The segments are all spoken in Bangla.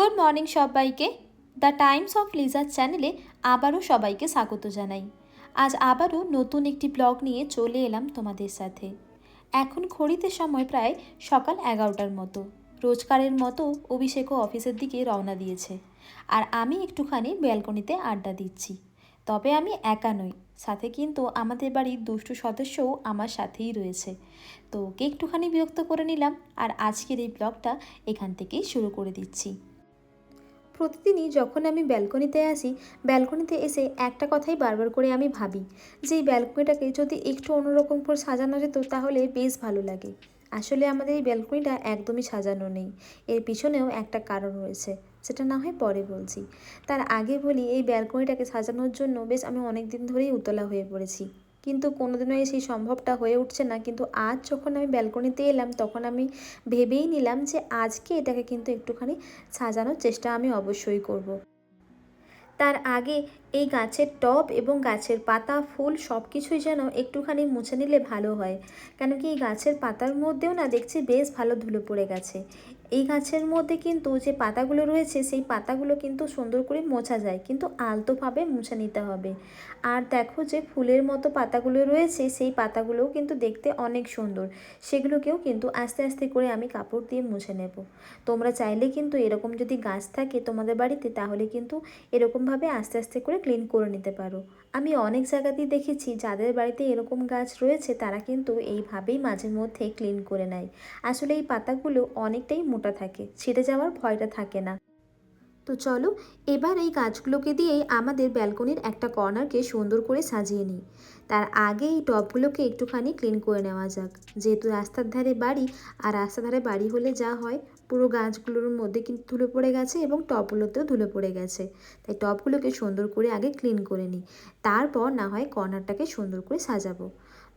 গুড মর্নিং সবাইকে। দ্য টাইমস অফ লিজার চ্যানেলে আবারও সবাইকে স্বাগত জানাই। আজ আবারও নতুন একটি ব্লগ নিয়ে চলে এলাম তোমাদের সাথে। এখন ঘড়িতে সময় প্রায় সকাল এগারোটার মতো। রোজকারের মতো অভিষেকও অফিসের দিকে রওনা দিয়েছে। আর আমি একটুখানি ব্যালকনিতে আড্ডা দিচ্ছি। তবে আমি একা নই, সাথে কিন্তু আমাদের বাড়ির দুষ্টু সদস্যও আমার সাথেই রয়েছে। তো ওকে একটুখানি বিরক্ত করে নিলাম আর আজকের এই ব্লগটা এখান থেকেই শুরু করে দিচ্ছি। প্রতিদিনই যখন আমি ব্যালকনিতে আসি, ব্যালকনিতে এসে একটা কথাই বারবার করে আমি ভাবি যে এই ব্যালকনিটাকে যদি একটু অন্যরকম করে সাজানো যেত তাহলে বেশ ভালো লাগে। আসলে আমাদের এই ব্যালকনিটা একদমই সাজানো নেই। এর পিছনেও একটা কারণ রয়েছে, সেটা না হয় পরে বলছি। তার আগে বলি, এই ব্যালকনিটাকে সাজানোর জন্য বেশ আমি অনেক দিন ধরেই উতলা হয়ে পড়েছি। কিন্তু কোনোদিনও সেই সম্ভবটা হয়ে উঠছে না। কিন্তু আজ যখন আমি ব্যালকনিতে এলাম, তখন আমি ভেবেই নিলাম যে আজকে এটাকে কিন্তু একটুখানি সাজানোর চেষ্টা আমি অবশ্যই করব। তার আগে এই গাছের টব এবং গাছের পাতা, ফুল সব কিছুই যেন একটুখানি মুছে নিলে ভালো হয়। কেন কি এই গাছের পাতার মধ্যেও না দেখছি বেশ ভালো ধুলো পড়ে গেছে। এই গাছের মধ্যে কিন্তু যে পাতাগুলো রয়েছে, সেই পাতাগুলো কিন্তু সুন্দর করে মোছা যায়। কিন্তু আলতোভাবে মুছে নিতে হবে। আর দেখো যে ফুলের মতো পাতাগুলো রয়েছে, সেই পাতাগুলোও কিন্তু দেখতে অনেক সুন্দর। সেগুলোকেও কিন্তু আস্তে আস্তে করে আমি কাপড় দিয়ে মুছে নেব। তোমরা চাইলে কিন্তু এরকম যদি গাছ থাকে তোমাদের বাড়িতে, তাহলে কিন্তু এরকমভাবে আস্তে আস্তে করে ক্লিন করে নিতে পারো। আমি অনেক জায়গাতেই দেখেছি যাদের বাড়িতে এরকম গাছ রয়েছে, তারা কিন্তু এইভাবেই মাঝে মধ্যে ক্লিন করে নেয়। আসলে এই পাতাগুলো অনেকটাই মোটা থাকে, ছিঁড়ে যাওয়ার ভয়টা থাকে না। তো চলো, এবার এই গাছগুলোকে দিয়েই আমাদের ব্যালকনির একটা কর্নারকে সুন্দর করে সাজিয়ে নিই। তার আগে এই টবগুলোকে একটুখানি ক্লিন করে নেওয়া যাক। যেহেতু রাস্তার ধারে বাড়ি, আর রাস্তার ধারে বাড়ি হলে যা হয় পুরো গাছগুলোর মধ্যে কিন্তু ধুলো পড়ে গেছে এবং টপগুলোতেও ধুলো পড়ে গেছে। তাই টপগুলোকে সুন্দর করে আগে ক্লিন করে নিই। তারপর না হয় কর্নারটাকে সুন্দর করে সাজাবো।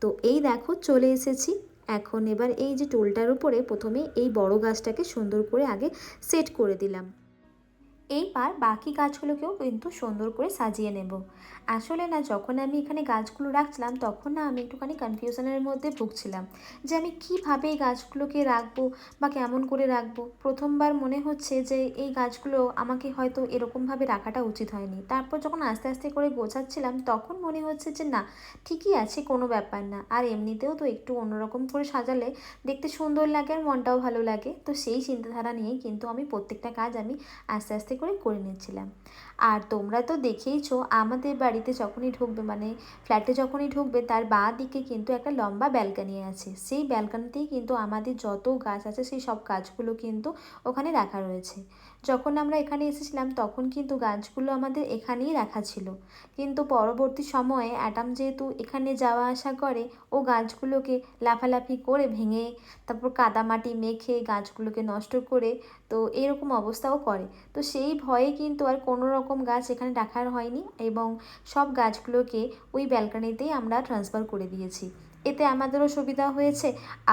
তো এই দেখো চলে এসেছি। এখন এবার এই যে টোলটার উপরে প্রথমে এই বড় গাছটাকে সুন্দর করে আগে সেট করে দিলাম। এইবার বাকি গাছগুলোকেও কিন্তু সুন্দর করে সাজিয়ে নেব। আসলে না, যখন আমি এখানে গাছগুলো রাখছিলাম, তখন না আমি একটুখানি কনফিউশনের মধ্যে ভুগছিলাম যে আমি কীভাবে এই গাছগুলোকে রাখব বা কেমন করে রাখব। প্রথমবার মনে হচ্ছে যে এই গাছগুলো আমাকে হয়তো এরকমভাবে রাখাটা উচিত হয়নি। তারপর যখন আস্তে আস্তে করে গোছাচ্ছিলাম, তখন মনে হচ্ছে যে না, ঠিকই আছে, কোনো ব্যাপার না। আর এমনিতেও তো একটু অন্যরকম করে সাজালে দেখতে সুন্দর লাগে আর মনটাও ভালো লাগে। তো সেই চিন্তাধারা নিয়েই কিন্তু আমি প্রত্যেকটা কাজ আমি আস্তে আস্তে করে করে নিচ্ছিলাম আর তোমরা তো দেখেইছো, আমাদের বাড়িতে যখনই ঢুকবে মানে ফ্ল্যাটে যখনই ঢুকবে, তার বাঁ দিকে কিন্তু একটা লম্বা ব্যালকানি আছে। সেই ব্যালকানিতেই কিন্তু আমাদের যত গাছ আছে, সেই সব গাছগুলো কিন্তু ওখানে রাখা রয়েছে। যখন আমরা এখানে এসেছিলাম, তখন কিন্তু গাছগুলো আমাদের এখানেই রাখা ছিল। কিন্তু পরবর্তী সময়ে অ্যাডাম যেহেতু এখানে যাওয়া আসা করে, ও গাছগুলোকে লাফালাফি করে ভেঙে, তারপর কাদামাটি মেখে গাছগুলোকে নষ্ট করে, তো এরকম অবস্থাও করে। তো সেই ভয়ে কিন্তু আর কোনো রকম গাছ এখানে রাখার হয়নি এবং সব গাছগুলোকে ওই ব্যালকানিতেই আমরা ট্রান্সফার করে দিয়েছি। এতে আমাদেরও সুবিধা হয়েছে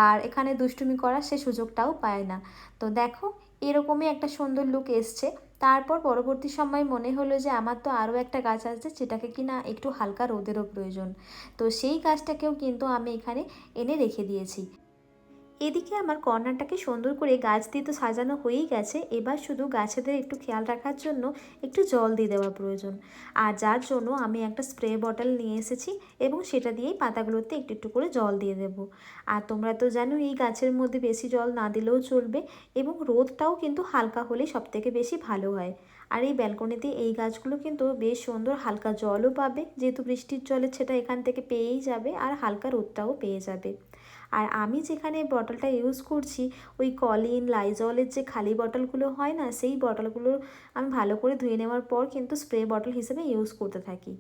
আর এখানে দুষ্টুমি করার সে সুযোগটাও পায় না। তো দেখো, এরকমই একটা সুন্দর লুক এসছে। তারপর পরবর্তী সময় মনে হলো যে আমার তো আরও একটা গাছ আছে যেটাকে কিনা একটু হালকা রোদেরও প্রয়োজন। তো সেই গাছটাকেও কিন্তু আমি এখানে এনে রেখে দিয়েছি। এদিকে আমার কর্নারটাকে সুন্দর করে গাছ দিয়ে তো সাজানো হয়েই গেছে। এবার শুধু গাছেদের একটু খেয়াল রাখার জন্য একটু জল দিয়ে দেওয়া প্রয়োজন। আর যার জন্য আমি একটা স্প্রে বটল নিয়ে এসেছি এবং সেটা দিয়েই পাতাগুলোতে একটু একটু করে জল দিয়ে দেব। আর তোমরা তো জানো এই গাছের মধ্যে বেশি জল না দিলেও চলবে এবং রোদটাও কিন্তু হালকা হলে সবথেকে বেশি ভালো হয়। আর এই ব্যালকনিতে এই গাছগুলো কিন্তু বেশ সুন্দর হালকা জলও পাবে। যেহেতু বৃষ্টির জলের সেটা এখান থেকে পেয়েই যাবে আর হালকা রোদটাও পেয়ে যাবে। আর আমি যেখানে বটলটা ইউজ করছি, ওই কলিন লাইজলের যে খালি বটলগুলো হয় না, সেই বটলগুলো আমি ভালো করে ধুয়ে নেওয়ার পর কিন্তু স্প্রে বটল হিসেবে ইউজ করতে থাকি।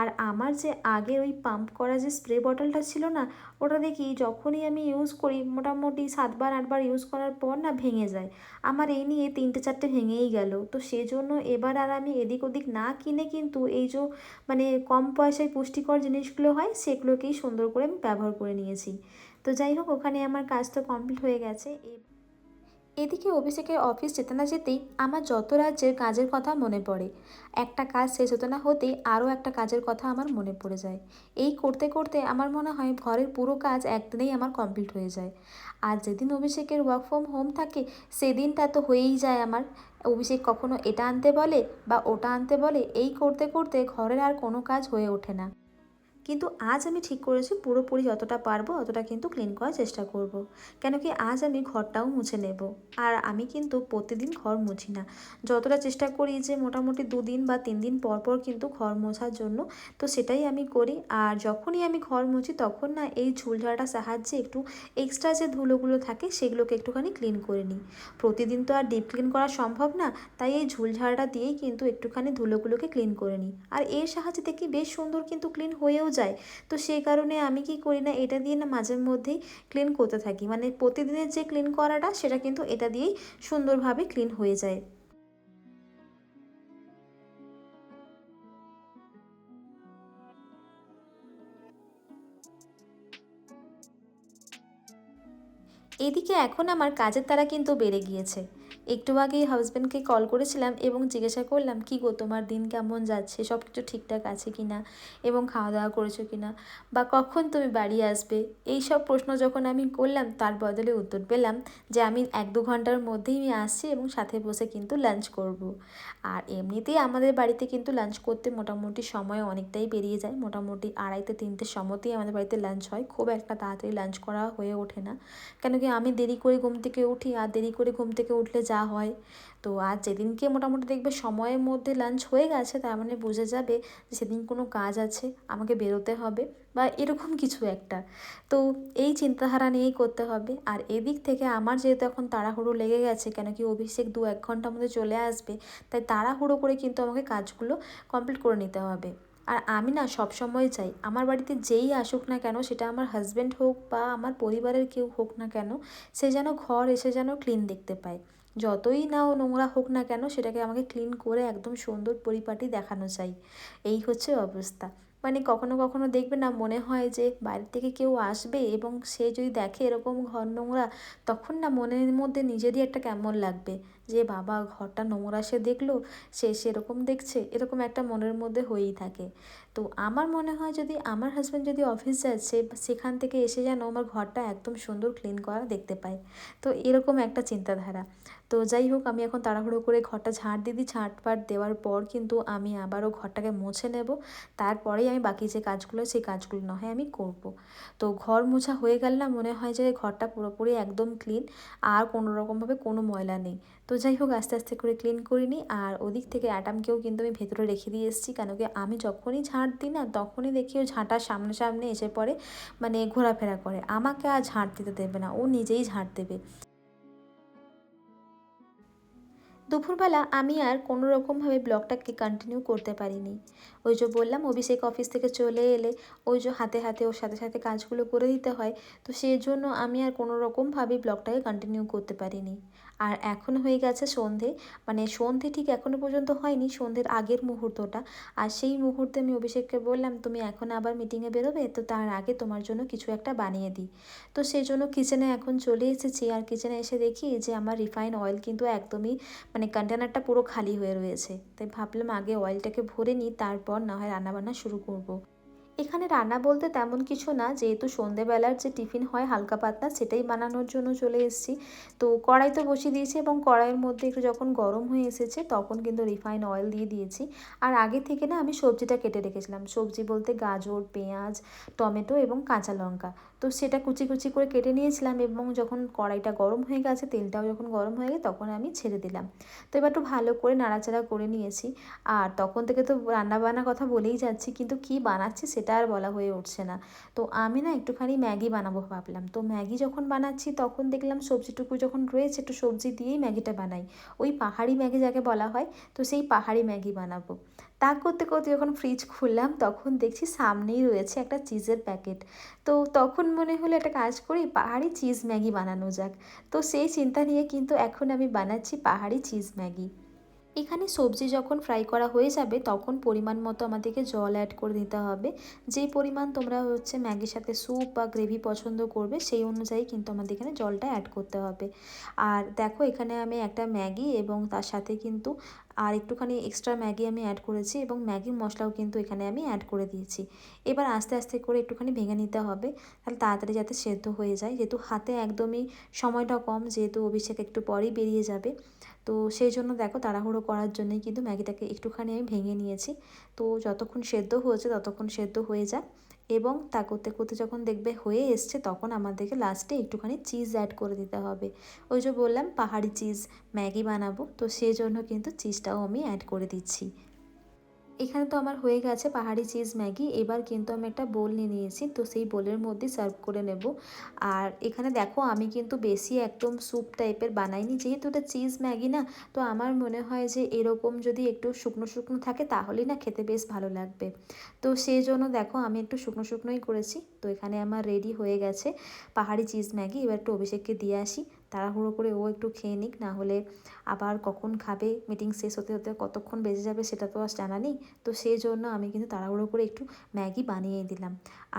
আর আমার যে আগে ওই পাম্প করা যে স্প্রে বটলটা ছিল না, ওটা দেখি যখনই আমি ইউজ করি, মোটামুটি সাতবার, আটবার ইউজ করার পর না ভেঙে যায়। আমার এই নিয়ে তিনটে, চারটে ভেঙেই গেল। তো সেজন্য এবার আর আমি এদিক ওদিক না কিনে কিন্তু এই যে মানে কম পয়সায় পুষ্টিকর জিনিসগুলো হয়, সেগুলোকেই সুন্দর করে আমি ব্যবহার করে নিয়েছি। তো যাই হোক, ওখানে আমার কাজ তো কমপ্লিট হয়ে গেছে। এদিকে অভিষেকের অফিস যেতে না যেতেই আমার যত রাজ্যের কাজের কথা মনে পড়ে। একটা কাজ শেষ হতে না হতেই আরও একটা কাজের কথা আমার মনে পড়ে যায়। এই করতে করতে আমার মনে হয় ঘরের পুরো কাজ একদিনেই আমার কমপ্লিট হয়ে যায়। আর যেদিন অভিষেকের ওয়ার্ক ফ্রম হোম থাকে, সেদিনটা তো হয়েই যায় আমার। অভিষেক কখনো এটা আনতে বলে বা ওটা আনতে বলে, এই করতে করতে ঘরের আর কোনো কাজ হয়ে ওঠে না। কিন্তু আজ আমি ঠিক করেছি পুরোপুরি যতটা পারব অতটা কিন্তু ক্লিন করার চেষ্টা করব। কেন কি আজ আমি ঘরটাও মুছে নেব। আর আমি কিন্তু প্রতিদিন ঘর মুছি না। যতটা চেষ্টা করি যে মোটামুটি দুদিন বা তিন দিন পর পর কিন্তু ঘর মোছার জন্য, তো সেটাই আমি করি। আর যখনই আমি ঘর মুছি তখন না এই ঝুলঝাড়াটার সাহায্যে একটু এক্সট্রা যে ধুলোগুলো থাকে সেগুলোকে একটুখানি ক্লিন করে নিই। প্রতিদিন তো আর ডিপ ক্লিন করা সম্ভব না, তাই এই ঝুলঝাড়াটা দিয়েই কিন্তু একটুখানি ধুলোগুলোকে ক্লিন করে নিই। আর এর সাহায্যে দেখি বেশ সুন্দর কিন্তু ক্লিন হয়েও যায়। তো সেই কারণে আমি কি করি না, এটা দিয়ে না মাঝে মধ্যেই ক্লিন করতে থাকি। মানে প্রতিদিনের যে ক্লিন করাটা, সেটা কিন্তু এটা দিয়েই সুন্দরভাবে ক্লিন হয়ে যায়। এদিকে এখন আমার কাজের তারা কিন্তু বেড়ে গিয়েছে। একটু আগেই হাজব্যান্ডকে কল করেছিলাম এবং জিজ্ঞাসা করলাম, কি গো তোমার দিন কেমন যাচ্ছে? সব কিছু ঠিকঠাক আছে কি না এবং খাওয়া দাওয়া করেছ কি না বা কখন তুমি বাড়ি আসবে? এই সব প্রশ্ন যখন আমি করলাম, তার বদলে উত্তর পেলাম যে, আমি এক দু ঘণ্টার মধ্যেই আমি আসছি এবং সাথে বসে কিন্তু লাঞ্চ করব। আর এমনিতেই আমাদের বাড়িতে কিন্তু লাঞ্চ করতে মোটামুটি সময় অনেকটাই বেরিয়ে যায়। মোটামুটি আড়াইতে, তিনটে সময়তেই আমাদের বাড়িতে লাঞ্চ হয়। খুব একটা তাড়াতাড়ি লাঞ্চ করা হয়ে ওঠে না। কেন কি আমি দেরি করে ঘুম থেকে উঠি, আর দেরি করে ঘুম থেকে উঠলে যা হয়। তো আজ যেদিনকে মোটামুটি দেখবে সময়ের মধ্যে লাঞ্চ হয়ে গেছে, তার মানে বুঝে যাবে যে সেদিন কোনো কাজ আছে, আমাকে বেরোতে হবে বা এরকম কিছু একটা। তো এই চিন্তাধারা নিয়েই করতে হবে। আর এদিক থেকে আমার যেহেতু এখন তাড়াহুড়ো লেগে গেছে, কেন কি অভিষেক দু এক ঘণ্টার মধ্যে চলে আসবে, তাই তাড়াহুড়ো করে কিন্তু আমাকে কাজগুলো কমপ্লিট করে নিতে হবে। আর আমি না সব সময় চাই, আমার বাড়িতে যেই আসুক না কেন, সেটা আমার হাজব্যান্ড হোক বা আমার পরিবারের কেউ হোক না কেন, সে যেন ঘর এসে যেন ক্লিন দেখতে পায়। যতই না ও নোংরা হোক না কেন সেটাকে আমাকে ক্লিন করে একদম সুন্দর পরিপাটি দেখানো চাই। এই হচ্ছে অবস্থা। মানে কখনো কখনো দেখবে না, মনে হয় যে বাইরে থেকে কেউ আসবে এবং সে যদি দেখে এরকম ঘর নোংরা, তখন না মনের মধ্যে নিজেরই একটা কেমন লাগবে যে, বাবা, ঘরটা নোংরা সে দেখল, সে সেরকম দেখছে। এরকম একটা মনের মধ্যে হয়েই থাকে। তো আমার মনে হয় যদি আমার হাজব্যান্ড যদি অফিস যাচ্ছে সেখান থেকে এসে যেন আমার ঘরটা একদম সুন্দর ক্লিন করা দেখতে পায়। তো এরকম একটা চিন্তাধারা। তো যাই হোক, আমি এখন তাড়াহুড়ো করে ঘরটা ঝাঁট দিই। ঝাঁট পাট দেওয়ার পর কিন্তু আমি আবারও ঘরটাকে মুছে নেব। তারপরেই আমি বাকি যে কাজগুলো, সেই কাজগুলো না হয় আমি করব। তো ঘর মোছা হয়ে গেল না মনে হয় যে ঘরটা পুরোপুরি একদম ক্লিন আর কোনো রকমভাবে কোনো ময়লা নেই। তো যাই হোক, আস্তে আস্তে করে ক্লিন করে নিই। আর ওদিক থেকে অ্যাটামকেও কিন্তু আমি ভেতরে রেখে দিয়ে এসেছি, কেন কি আমি যখনই ঝাঁট দিই না তখনই দেখি ও ঝাঁটার সামনে সামনে এসে পড়ে মানে ঘোরাফেরা করে। আমাকে আর ঝাঁট দিতে দেবে না, ও নিজেই ঝাঁট দেবে। দুপুরবেলা আমি আর কোনো রকমভাবে ব্লগটাকে কন্টিনিউ করতে পারিনি। ওই যে বললাম, অভিষেক অফিস থেকে চলে এলে ওই যে হাতে হাতে ওর সাথে সাথে কাজগুলো করে দিতে হয়, তো সেই জন্য আমি আর কোনো রকমভাবে ব্লগটাকে কন্টিনিউ করতে পারিনি। আর এখন হয়ে গেছে সন্ধে। মানে সন্ধে ঠিক এখনও পর্যন্ত হয়নি, সন্ধ্যের আগের মুহূর্তটা। আর সেই মুহূর্তে আমি অভিষেককে বললাম, তুমি এখন আবার মিটিংয়ে বেরোবে? তো তার আগে তোমার জন্য কিছু একটা বানিয়ে দিই। তো সেই জন্য কিচেনে এখন চলে এসেছি। আর কিচেনে এসে দেখি যে আমার রিফাইন অয়েল কিন্তু একদমই মানে কন্টেনারটা পুরো খালি হয়ে রয়েছে। তাই ভাবলাম আগে অয়েলটাকে ভরে নিই, তারপর না হয় রান্নাবান্না শুরু করব। এখানে রান্না বলতে তেমন কিছু না, যেহেতু সন্ধেবেলার যে টিফিন হয় হালকা পাতলা সেটাই বানানোর জন্য চলে এসেছি। তো কড়াই তো বসিয়ে দিয়েছি এবং কড়াইয়ের মধ্যে একটু যখন গরম হয়ে এসেছে তখন কিন্তু রিফাইন অয়েল দিয়ে দিয়েছি। আর আগে থেকে না আমি সবজিটা কেটে রেখেছিলাম। সবজি বলতে গাজর, পেঁয়াজ, টমেটো এবং কাঁচা লঙ্কা। তো সেটা কুচি কুচি করে কেটে নিয়েছিলাম এবং যখন কড়াইটা গরম হয়ে গেছে, তেলটাও যখন গরম হয়ে গেছে, তখন আমি ছেড়ে দিলাম। তো এবার একটু ভালো করে নাড়াচাড়া করে নিয়েছি। আর তখন থেকে তো রান্না বান্নার কথা বলেই যাচ্ছি, কিন্তু কি বানাচ্ছি সেটা আর বলা হয়ে উঠছে না। তো আমি না একটুখানি ম্যাগি বানাবো ভাবলাম। তো ম্যাগি যখন বানাচ্ছি, তখন দেখলাম সবজিটুকু যখন রয়েছে, একটু সবজি দিয়েই ম্যাগিটা বানাই। ওই পাহাড়ি ম্যাগি যাকে বলা হয়, তো সেই পাহাড়ি ম্যাগি বানাবো। তা করতে করতে যখন ফ্রিজ খুললাম, তখন দেখছি সামনেই রয়েছে একটা চিজের প্যাকেট তো তখন মনে হলো একটা কাজ করি, পাহাড়ি চিজ ম্যাগি বানানো যাক। তো সেই চিন্তা নিয়ে কিন্তু এখন আমি বানাচ্ছি পাহাড়ি চিজ ম্যাগি। এখানে সবজি যখন ফ্রাই করা হয়ে যাবে, তখন পরিমাণ মতো আমাদেরকে জল অ্যাড করে দিতে হবে। যেই পরিমাণ তোমরা হচ্ছে ম্যাগির সাথে স্যুপ বা গ্রেভি পছন্দ করবে, সেই অনুযায়ী কিন্তু আমাদের এখানে জলটা অ্যাড করতে হবে। আর দেখো, এখানে আমি একটা ম্যাগি এবং তার সাথে কিন্তু আর একটুখানি এক্সট্রা ম্যাগি আমি অ্যাড করেছি এবং ম্যাগির মশলাও কিন্তু এখানে আমি অ্যাড করে দিয়েছি। এবার আস্তে আস্তে করে একটুখানি ভেঙে নিতে হবে, তাহলে তাড়াতাড়ি যাতে সেদ্ধ হয়ে যায়। যেহেতু হাতে একদমই সময়টা কম, যেহেতু অভিষেক একটু পরেই বেরিয়ে যাবে তো সেই জন্য দেখো তাড়াহুড়ো করার জন্যই কিন্তু ম্যাগিটাকে একটুখানি আমি ভেঙে নিয়েছি। তো যতক্ষণ সেদ্ধ হয়েছে ততক্ষণ সেদ্ধ হয়ে যায় এবং তা করতে করতে যখন দেখবে হয়ে এসছে তখন আমাদেরকে লাস্টে একটুখানি চিজ অ্যাড করে দিতে হবে। ওই যে বললাম পাহাড়ি চিজ ম্যাগি বানাবো। তো সেই জন্য কিন্তু চিজটাও আমি অ্যাড করে দিচ্ছি। এখানে তো আমার হয়ে গেছে পাহাড়ি চিজ ম্যাগি। এবার কিন্তু আমি একটা বোল নিয়ে নিয়েছি, তো সেই বোলের মধ্যে সার্ভ করে নেব। আর এখানে দেখো, আমি কিন্তু বেশি একদম স্যুপ টাইপের বানাইনি। যেহেতু এটা চিজ ম্যাগি না, তো আমার মনে হয় যে এরকম যদি একটু শুকনো শুকনো থাকে, তাহলেই না খেতে বেশ ভালো লাগবে। তো সেই জন্য দেখো, আমি একটু শুকনো শুকনোই করেছি। তো এখানে আমার রেডি হয়ে গেছে পাহাড়ি চিজ ম্যাগি। এবার একটু অভিষেককে দিয়ে আসি। তাড়াহুড়ো করে ও একটু খেয়ে নিক, না হলে আবার কখন খাবে মিটিং শেষ হতে হতে কতক্ষণ বেজে যাবে সেটা তো আর জানা নেই। তো সেই জন্য আমি কিন্তু তাড়াহুড়ো করে একটু ম্যাগি বানিয়ে দিলাম।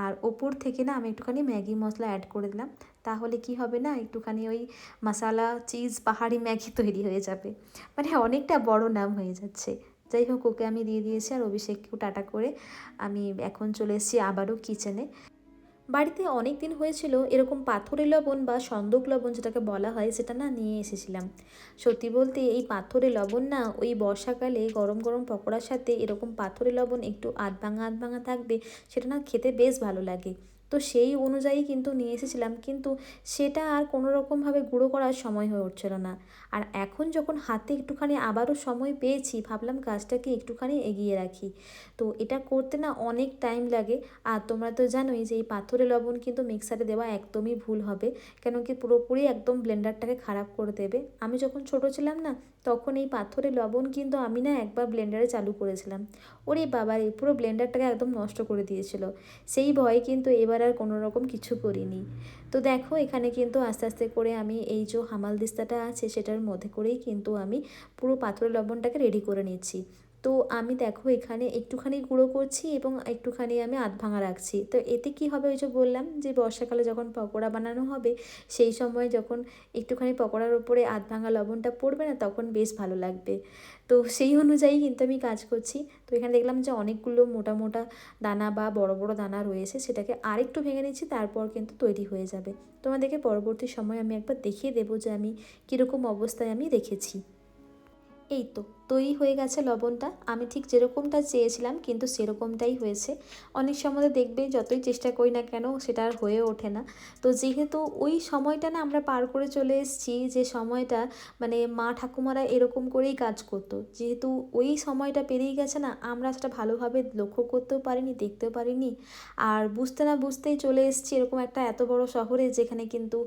আর ওপর থেকে না আমি একটুখানি ম্যাগি মশলা অ্যাড করে দিলাম। তাহলে কি হবে না, একটুখানি ওই মশালা চিজ পাহাড়ি ম্যাগি তৈরি হয়ে যাবে। মানে অনেকটা বড় নাম হয়ে যাচ্ছে। যাই হোক, ওকে আমি দিয়ে দিয়েছি আর অভিষেককেও টাটা করে আমি এখন চলে এসেছি আবারও কিচেনে বাড়িতে অনেক দিন হয়েছিল এরকম পাথরে লবণ বা সন্দক লবণ যেটাকে বলা হয় সেটা না নিয়ে এসেছিলাম। সত্যি বলতে এই পাথরে লবণ না ওই বর্ষাকালে গরম গরম পকোড়ার সাথে এরকম পাথরে লবণ একটু আধ ভাঙা আধ ভাঙা থাকবে, সেটা না খেতে বেশ ভালো লাগে। তো সেই অনুযায়ী কিন্তু নিয়ে এসেছিলাম। কিন্তু সেটা আর কোনো রকমভাবে গুঁড়ো করার সময় হয়ে উঠছিল না। আর এখন যখন হাতে একটুখানি আবারও সময় পেয়েছি, ভাবলাম কাজটাকে একটুখানি এগিয়ে রাখি। তো এটা করতে না অনেক টাইম লাগে। আর তোমরা তো জানোই যে এই পাথরে লবণ কিন্তু মিক্সারে দেওয়া একদমই ভুল হবে। কেন কি পুরোপুরি একদম ব্লেন্ডারটাকে খারাপ করে দেবে। আমি যখন ছোট ছিলাম না, তখন এই পাথরে লবণ কিন্তু আমি না একবার ব্লেন্ডারে চালু করেছিলাম। ওরে বাবা এই পুরো ব্লেন্ডারটাকে একদম নষ্ট করে দিয়েছিল। সেই ভয়ে কিন্তু এবার আর কোনো রকম কিছু করিনি। তো দেখো, এখানে কিন্তু আস্তে আস্তে করে আমি এই যে হামাল দিস্তাটা আছে, সেটার মধ্যে করেই কিন্তু আমি পুরো পাথরের লবণটাকে রেডি করে নিচ্ছি। তো আমি দেখো এখানে একটুখানি গুঁড়ো করছি এবং একটুখানি আমি আধ ভাঙা রাখছি। তো এতে কি হবে ওই যে বললাম যে বর্ষাকালে যখন পকোড়া বানানো হবে, সেই সময় যখন একটুখানি পকোড়ার উপরে আধ ভাঙা লবণটা পড়বে না, তখন বেশ ভালো লাগবে। তো সেই অনুযায়ী কিন্তু আমি কাজ করছি। তো এখানে দেখলাম যে অনেকগুলো মোটা মোটা দানা বা বড় বড় দানা রয়েছে, সেটাকে আরেকটু ভেঙে নিচ্ছি, তারপর কিন্তু তৈরি হয়ে যাবে। তোমাদেরকে পরবর্তী সময় আমি একবার দেখিয়ে দেবো যে আমি কীরকম অবস্থায় আমি রেখেছি। এই তো। তৈরি হয়ে গেছে লবণটা। আমি ঠিক যেরকমটা চেয়েছিলাম, কিন্তু সেরকমটাই হয়েছে। অনেক সময় দেখবে যতই চেষ্টা করি না কেন, সেটা আর হয়ে ওঠে না। তো যেহেতু ওই সময়টা না আমরা পার করে চলে এসেছি, যে সময়টা মানে মা ঠাকুমারা এরকম করেই কাজ করতো। যেহেতু ওই সময়টা পেরিয়ে গেছে না, আমরা সেটা ভালোভাবে লক্ষ্য করতেও পারিনি, দেখতেও পারিনি। আর বুঝতে না বুঝতেই চলে এসেছি এরকম একটা এত বড় শহরে, যেখানে কিন্তু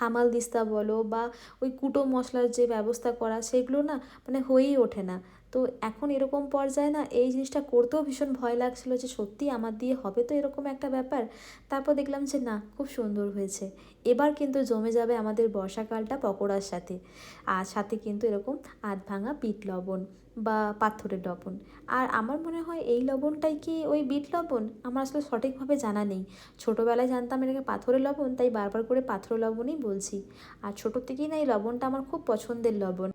হামাল দিস্তা বলো বা ওই কুটো মশলার যে ব্যবস্থা করা, সেগুলো না মানে হয়েই ওঠে না। তো এখন এরকম পর্যায়ে না এই জিনিসটা করতেও ভীষণ ভয় লাগছিল যে সত্যি আমার দিয়ে হবে তো এরকম একটা ব্যাপার। তারপর দেখলাম যে না, খুব সুন্দর হয়েছে। এবার কিন্তু জমে যাবে আমাদের বর্ষাকালটা পকোড়ার সাথে। আর সাথে কিন্তু এরকম আধ ভাঙা বিট লবণ বা পাথরের লবণ। আর আমার মনে হয় এই লবণটাই কি ওই বিট লবণ? আমার আসলে সঠিকভাবে জানা নেই। ছোটোবেলায় জানতাম এটাকে পাথরের লবণ, তাই বারবার করে পাথরের লবণই বলছি। আর ছোটোর থেকেই না এই লবণটা আমার খুব পছন্দের লবণ।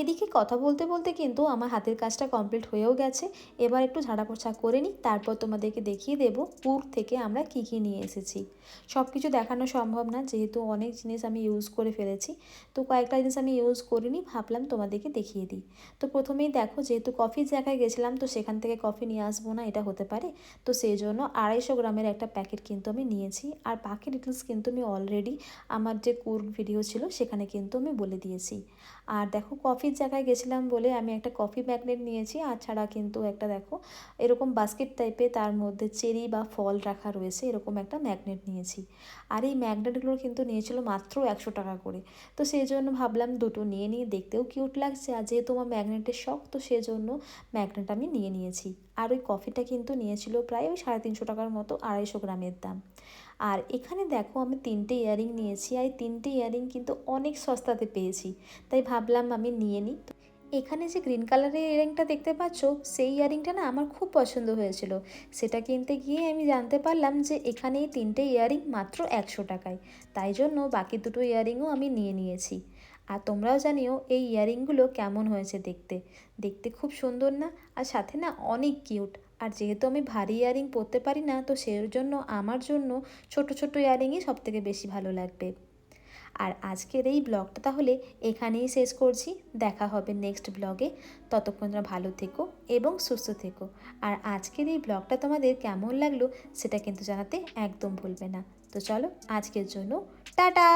এদিকে কথা বলতে বলতে কিন্তু আমার হাতের কাজটা কমপ্লিট হয়েও গেছে। এবার একটু ঝাড়া পোছা করে নিই, তারপর তোমাদেরকে দেখিয়ে দেবো পুর থেকে আমরা কী কী নিয়ে এসেছি। সব কিছু দেখানো সম্ভব না, যেহেতু অনেক জিনিস আমি ইউজ করে ফেলেছি। তো কয়েকটা জিনিস আমি ইউজ করিনি, ভাবলাম তোমাদেরকে দেখিয়ে দিই। তো প্রথমেই দেখো, যেহেতু কফির জায়গায় গেছিলাম, তো সেখান থেকে কফি নিয়ে আসব না, এটা হতে পারে। তো সেই জন্য আড়াইশো গ্রামের একটা প্যাকেট কিন্তু আমি নিয়েছি। আর বাকি ডিটেলস কিন্তু আমি অলরেডি আমার যে কুর ভিডিও ছিল, সেখানে কিন্তু আমি বলে দিয়েছি। আর দেখো কফির জায়গায় গেছিলাম বলে আমি একটা কফি ম্যাগনেট নিয়েছি। আর ছাড়া কিন্তু একটা দেখো, এরকম বাস্কেট টাইপের তার মধ্যে চেরি বা ফল রাখা রয়েছে, এরকম একটা ম্যাগনেট নিয়েছি। আর এই ম্যাগনেটগুলো কিন্তু নিয়েছিল মাত্র একশো টাকা করে। তো সেই জন্য ভাবলাম দুটো নিয়ে নিয়ে দেখতেও কিউট লাগছে। আর যেহেতু আমার ম্যাগনেটের শখ, তো সেই জন্য ম্যাগনেট আমি নিয়ে নিয়েছি। আর ওই কফিটা কিন্তু নিয়েছিল প্রায় ওই সাড়ে তিনশো টাকার মতো আড়াইশো গ্রামের দাম। আর এখানে দেখো আমি তিনটে ইয়ারিং নিয়েছি আর তিনটে ইয়ারিং কিন্তু অনেক সস্তাতে পেয়েছি। তাই ভাবলাম আমি নিয়ে নিই। এখানে যে গ্রিন কালারের ইয়ারিংটা দেখতে পাচ্ছ, সেই ইয়ারিংটা না আমার খুব পছন্দ হয়েছিল। সেটা কিনতে গিয়ে আমি জানতে পারলাম যে এখানে এই তিনটে ইয়ারিং মাত্র একশো টাকায়। তাই জন্য বাকি দুটো ইয়ারিংও আমি নিয়ে নিয়েছি। আর তোমরাও জানিও এই ইয়ারিংগুলো কেমন হয়েছে দেখতে। দেখতে খুব সুন্দর না? আর সাথে না অনেক কিউট। আর যেহেতু আমি ভারী ইয়ারিং পরতে পারি না, তো সেই জন্য আমার জন্য ছোট ছোট ইয়ারিংই সবথেকে বেশি ভালো লাগবে। আর আজকের এই ব্লগটা তাহলে এখানেই শেষ করছি। দেখা হবে নেক্সট ব্লগে। ততক্ষণ তোমরা ভালো থেকো এবং সুস্থ থেকো। আর আজকের এই ব্লগটা তোমাদের কেমন লাগল, সেটা কিন্তু জানাতে একদম ভুলবে না। তো চলো, আজকের জন্য টাটা!